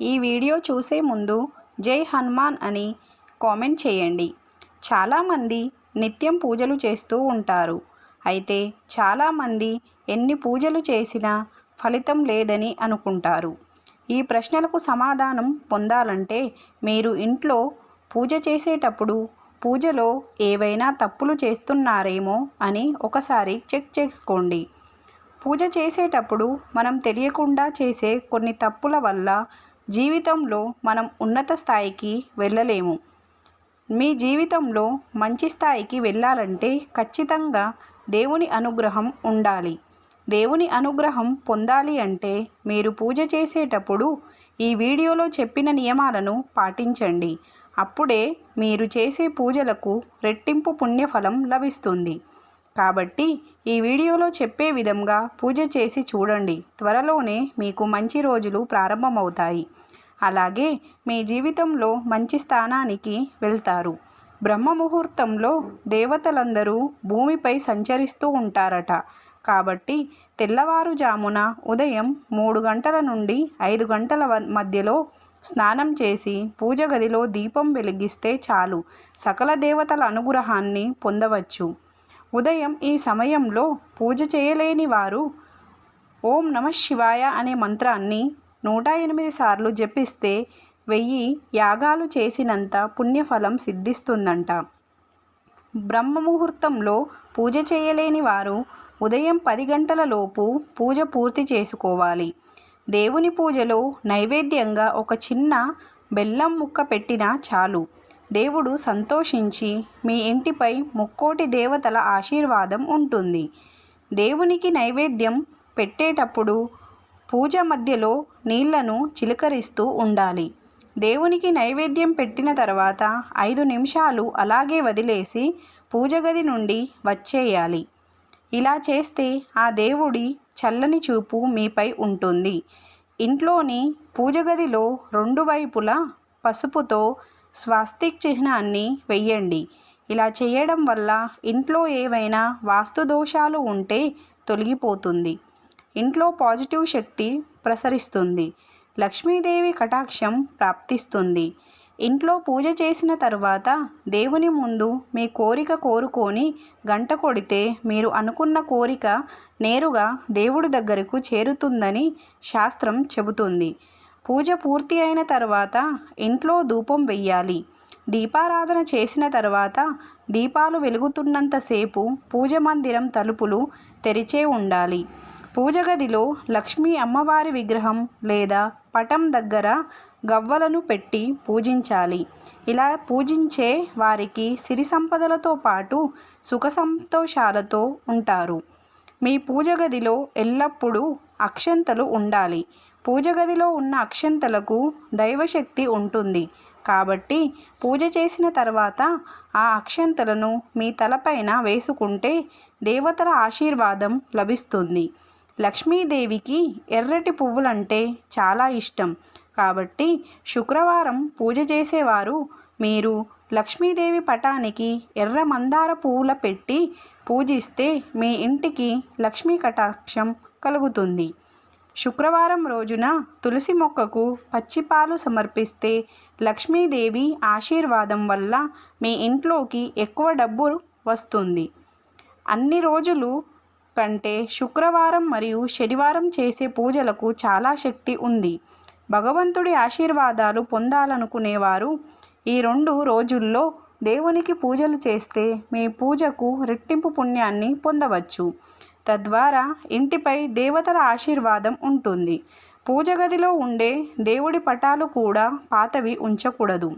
ఈ వీడియో చూసే ముందు జై హనుమాన్ అని కామెంట్ చేయండి. చాలామంది నిత్యం పూజలు చేస్తూ ఉంటారు. అయితే చాలామంది ఎన్ని పూజలు చేసినా ఫలితం లేదని అనుకుంటారు. ఈ ప్రశ్నలకు సమాధానం పొందాలంటే మీరు ఇంట్లో పూజ చేసేటప్పుడు పూజలో ఏవైనా తప్పులు చేస్తున్నారేమో అని ఒకసారి చెక్ చేసుకోండి. పూజ చేసేటప్పుడు మనం తెలియకుండా చేసే కొన్ని తప్పుల వల్ల జీవితంలో మనం ఉన్నత స్థాయికి వెళ్ళలేము. మీ జీవితంలో మంచి స్థాయికి వెళ్ళాలంటే ఖచ్చితంగా దేవుని అనుగ్రహం ఉండాలి. దేవుని అనుగ్రహం పొందాలి అంటే మీరు పూజ చేసేటప్పుడు ఈ వీడియోలో చెప్పిన నియమాలను పాటించండి. అప్పుడే మీరు చేసే పూజలకు రెట్టింపు పుణ్యఫలం లభిస్తుంది. కాబట్టి ఈ వీడియోలో చెప్పే విధంగా పూజ చేసి చూడండి. త్వరలోనే మీకు మంచి రోజులు ప్రారంభమవుతాయి. అలాగే మీ జీవితంలో మంచి స్థానానికి వెళ్తారు. బ్రహ్మ ముహూర్తంలో దేవతలందరూ భూమిపై సంచరిస్తూ ఉంటారట. కాబట్టి తెల్లవారుజామున ఉదయం మూడు గంటల నుండి ఐదు గంటల మధ్యలో స్నానం చేసి పూజ గదిలో దీపం వెలిగిస్తే చాలు. సకల దేవతల అనుగ్రహాన్ని పొందవచ్చు. ఉదయం ఈ సమయంలో పూజ చేయలేని వారు ఓం నమ శివాయ అనే మంత్రాన్ని నూట ఎనిమిది సార్లు జపిస్తే వెయ్యి యాగాలు చేసినంత పుణ్యఫలం సిద్ధిస్తుందంట. బ్రహ్మ ముహూర్తంలో పూజ చేయలేని వారు ఉదయం పది గంటల లోపు పూజ పూర్తి చేసుకోవాలి. దేవుని పూజలో నైవేద్యంగా ఒక చిన్న బెల్లం ముక్క పెట్టినా చాలు. దేవుడు సంతోషించి మీ ఇంటిపై ముక్కోటి దేవతల ఆశీర్వాదం ఉంటుంది. దేవునికి నైవేద్యం పెట్టేటప్పుడు పూజ మధ్యలో నీళ్ళను చిలకరిస్తూ ఉండాలి. దేవునికి నైవేద్యం పెట్టిన తర్వాత ఐదు నిమిషాలు అలాగే వదిలేసి పూజ గది నుండి వచ్చేయాలి. ఇలా చేస్తే ఆ దేవుడి చల్లని చూపు మీపై ఉంటుంది. ఇంట్లోని పూజ గదిలో రెండు వైపులా పసుపుతో స్వాస్తిక్ చిహ్నాన్ని వెయ్యండి. ఇలా చేయడం వల్ల ఇంట్లో ఏవైనా వాస్తు దోషాలు ఉంటే తొలగిపోతుంది. ఇంట్లో పాజిటివ్ శక్తి ప్రసరిస్తుంది. లక్ష్మీదేవి కటాక్షం ప్రాప్తిస్తుంది. ఇంట్లో పూజ చేసిన తర్వాత దేవుని ముందు మీ కోరిక కోరుకొని గంట కొడితే మీరు అనుకున్న కోరిక నేరుగా దేవుడి దగ్గరకు చేరుతుందని శాస్త్రం చెబుతుంది. పూజ పూర్తి అయిన తర్వాత ఇంట్లో ధూపం వెయ్యాలి. దీపారాధన చేసిన తర్వాత దీపాలు వెలుగుతున్నంతసేపు పూజ మందిరం తలుపులు తెరిచే ఉండాలి. పూజ గదిలో లక్ష్మీ అమ్మవారి విగ్రహం లేదా పటం దగ్గర గవ్వలను పెట్టి పూజించాలి. ఇలా పూజించే వారికి సిరి సంపదలతో పాటు సుఖ సంతోషాలతో ఉంటారు. మీ పూజ గదిలో ఎల్లప్పుడూ అక్షంతలు ఉండాలి. పూజ గదిలో ఉన్న అక్షంతలకు దైవశక్తి ఉంటుంది. కాబట్టి పూజ చేసిన తర్వాత ఆ అక్షంతలను మీ తలపైన వేసుకుంటే దేవతల ఆశీర్వాదం లభిస్తుంది. లక్ష్మీదేవికి ఎర్రటి పువ్వులంటే చాలా ఇష్టం. కాబట్టి శుక్రవారం పూజ చేసేవారు మీరు లక్ష్మీదేవి పటానికి ఎర్ర మందార పువ్వుల పెట్టి పూజిస్తే మీ ఇంటికి లక్ష్మీ కటాక్షం కలుగుతుంది. శుక్రవారం రోజున తులసి మొక్కకు పచ్చిపాలు సమర్పిస్తే లక్ష్మీదేవి ఆశీర్వాదం వల్ల మీ ఇంట్లోకి ఎక్కువ డబ్బు వస్తుంది. అన్ని రోజులు కంటే శుక్రవారం మరియు శనివారం చేసే పూజలకు చాలా శక్తి ఉంది. భగవంతుడి ఆశీర్వాదాలు పొందాలనుకునేవారు ఈ రెండు రోజుల్లో దేవునికి పూజలు చేస్తే మీ పూజకు రెట్టింపు పుణ్యాన్ని పొందవచ్చు. తద్వారా ఇంటిపై దేవతల ఆశీర్వాదం ఉంటుంది. పూజ గదిలో ఉండే దేవుడి పటాలు కూడా పాతవి ఉంచకూడదు.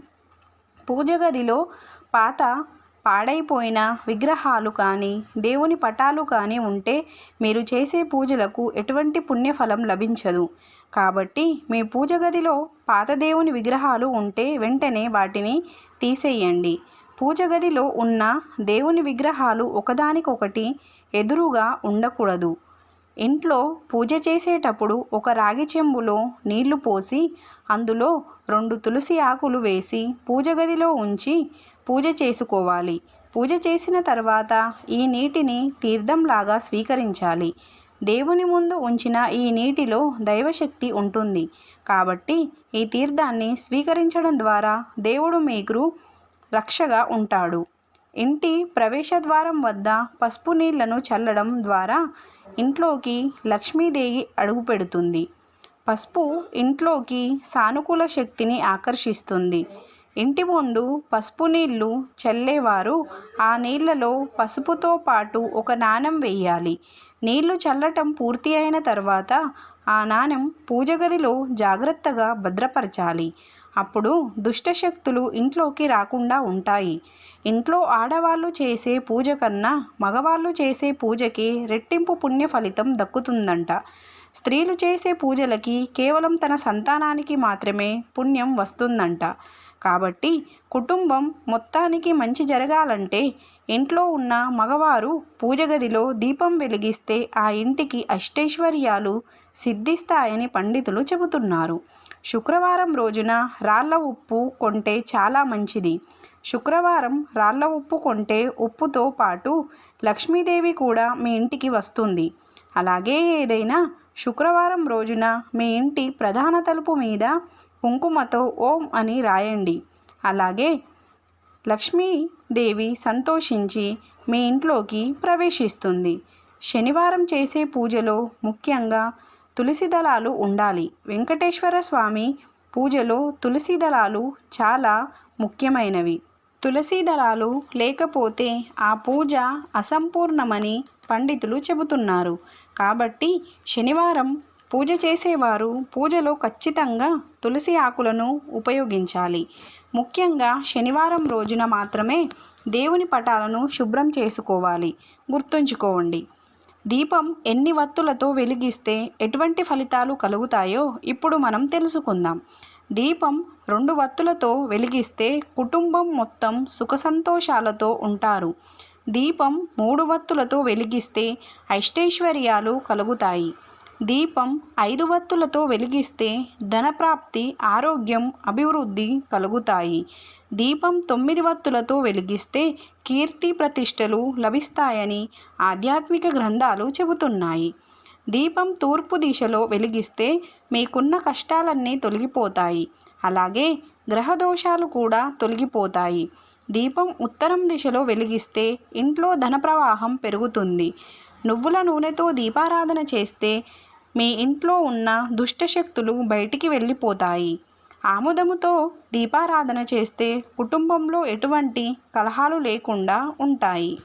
పూజ గదిలో పాత పాడైపోయిన విగ్రహాలు కానీ దేవుని పటాలు కానీ ఉంటే మీరు చేసే పూజలకు ఎటువంటి పుణ్యఫలం లభించదు. కాబట్టి మీ పూజ గదిలో పాత దేవుని విగ్రహాలు ఉంటే వెంటనే వాటిని తీసేయండి. పూజ గదిలో ఉన్న దేవుని విగ్రహాలు ఒకదానికొకటి ఎదురుగా ఉండకూడదు. ఇంట్లో పూజ చేసేటప్పుడు ఒక రాగి చెంబులో నీళ్ళు పోసి అందులో రెండు తులసి ఆకులు వేసి పూజ గదిలో ఉంచి పూజ చేసుకోవాలి. పూజ చేసిన తర్వాత ఈ నీటిని తీర్థంలాగా స్వీకరించాలి. దేవుని ముందు ఉంచిన ఈ నీటిలో దైవశక్తి ఉంటుంది. కాబట్టి ఈ తీర్థాన్ని స్వీకరించడం ద్వారా దేవుడు మీకు రక్షగా ఉంటాడు. ఇంటి ప్రవేశద్వారం వద్ద పసుపు నీళ్ళను చల్లడం ద్వారా ఇంట్లోకి లక్ష్మీదేవి అడుగుపెడుతుంది పసుపు ఇంట్లోకి సానుకూల శక్తిని ఆకర్షిస్తుంది. ఇంటి ముందు పసుపు నీళ్ళు చల్లేవారు ఆ నీళ్ళలో పసుపుతో పాటు ఒక నాణెం వేయాలి. నీళ్ళు చల్లటం పూర్తి అయిన తర్వాత ఆ నాణెం పూజ గదిలో జాగ్రత్తగా భద్రపరచాలి. అప్పుడు దుష్టశక్తులు ఇంట్లోకి రాకుండా ఉంటాయి. ఇంట్లో ఆడవాళ్ళు చేసే పూజ కన్నా మగవాళ్ళు చేసే పూజకి రెట్టింపు పుణ్య ఫలితం దక్కుతుందంట. స్త్రీలు చేసే పూజలకి కేవలం తన సంతానానికి మాత్రమే పుణ్యం వస్తుందంట. కాబట్టి కుటుంబం మొత్తానికి మంచి జరగాలంటే ఇంట్లో ఉన్న మగవారు పూజ గదిలో దీపం వెలిగిస్తే ఆ ఇంటికి అష్టైశ్వర్యాలు సిద్ధిస్తాయని పండితులు చెబుతున్నారు. శుక్రవారం రోజున రాళ్ళ ఉప్పు కొంటే చాలా మంచిది. శుక్రవారం రాళ్ళ ఉప్పు కొంటే ఉప్పుతో పాటు లక్ష్మీదేవి కూడా మీ ఇంటికి వస్తుంది. అలాగే ఏదైనా శుక్రవారం రోజున మీ ఇంటి ప్రధాన తలుపు మీద కుంకుమతో ఓం అని రాయండి. అలాగే లక్ష్మీదేవి సంతోషించి మీ ఇంట్లోకి ప్రవేశిస్తుంది. శనివారం చేసే పూజలో ముఖ్యంగా తులసి దళాలు ఉండాలి. వెంకటేశ్వర స్వామి పూజలో తులసి దళాలు చాలా ముఖ్యమైనవి. తులసి దళాలు లేకపోతే ఆ పూజ అసంపూర్ణమని పండితులు చెబుతున్నారు. కాబట్టి శనివారం పూజ చేసేవారు పూజలో ఖచ్చితంగా తులసి ఆకులను ఉపయోగించాలి. ముఖ్యంగా శనివారం రోజున మాత్రమే దేవుని పటాలను శుభ్రం చేసుకోవాలి. గుర్తుంచుకోండి. దీపం ఎన్ని వత్తులతో వెలిగిస్తే ఎటువంటి ఫలితాలు కలుగుతాయో ఇప్పుడు మనం తెలుసుకుందాం. దీపం రెండు వత్తులతో వెలిగిస్తే కుటుంబం మొత్తం సుఖ సంతోషాలతో ఉంటారు. దీపం మూడు వత్తులతో వెలిగిస్తే ఐష్టైశ్వర్యాలు కలుగుతాయి. దీపం ఐదు వత్తులతో వెలిగిస్తే ధనప్రాప్తి ఆరోగ్యం అభివృద్ధి కలుగుతాయి. దీపం తొమ్మిది వత్తులతో వెలిగిస్తే కీర్తి ప్రతిష్టలు లభిస్తాయని ఆధ్యాత్మిక గ్రంథాలు చెబుతున్నాయి. దీపం తూర్పు దిశలో వెలిగిస్తే మీకున్న కష్టాలన్నీ తొలగిపోతాయి. అలాగే గ్రహదోషాలు కూడా తొలగిపోతాయి. దీపం ఉత్తరం దిశలో వెలిగిస్తే ఇంట్లో ధన ప్రవాహం పెరుగుతుంది. నువ్వుల నూనెతో దీపారాధన చేస్తే మీ ఇంట్లో ఉన్న దుష్టశక్తులు బయటికి వెళ్ళిపోతాయి. ఆముదముతో దీపారాధన చేస్తే కుటుంబంలో ఎటువంటి కలహాలు లేకుండా ఉంటాయి.